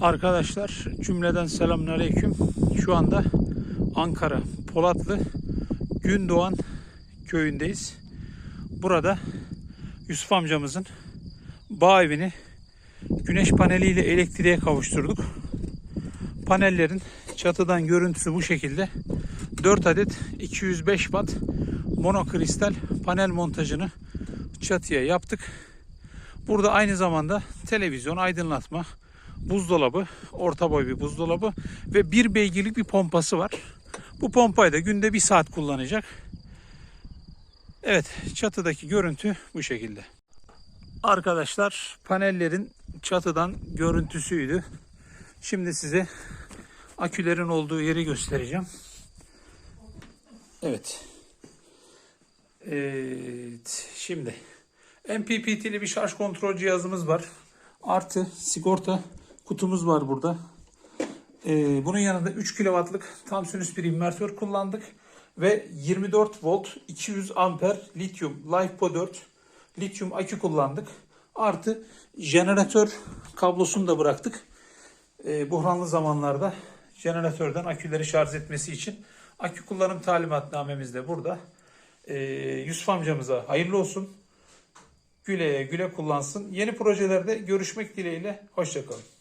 Arkadaşlar cümleden selamünaleyküm. Şu anda Ankara Polatlı Gündoğan köyündeyiz. Burada Yusuf amcamızın bağ evini güneş paneliyle elektriğe kavuşturduk. Panellerin çatıdan görüntüsü bu şekilde. 4 adet 205 watt monokristal panel montajını çatıya yaptık. Burada aynı zamanda televizyon, aydınlatma, buzdolabı, orta boy bir buzdolabı ve bir beygirlik bir pompası var. Bu pompayı da günde bir saat kullanacak. Evet, çatıdaki görüntü bu şekilde. Arkadaşlar, panellerin çatıdan görüntüsüydü. Şimdi size akülerin olduğu yeri göstereceğim. Evet. Evet, şimdi MPPT'li bir şarj kontrol cihazımız var. Artı sigorta kutumuz var burada. Ee, bunun yanında 3 kW'lık tam sinüs bir invertör kullandık. Ve 24 volt 200 amper lityum LiFePO 4 lityum akü kullandık. Artı jeneratör kablosunu da bıraktık. Ee, buhranlı zamanlarda jeneratörden aküleri şarj etmesi için. Akü kullanım talimatnamemiz de burada. Ee, Yusuf amcamıza hayırlı olsun güle güle kullansın. Yeni projelerde görüşmek dileğiyle. Hoşçakalın.